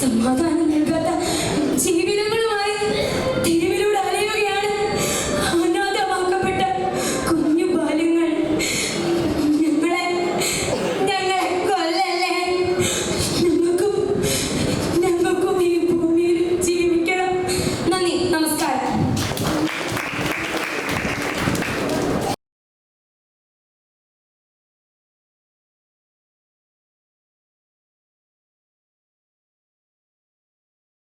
സമാധാനം നൽകാത്ത ജീവിതങ്ങളും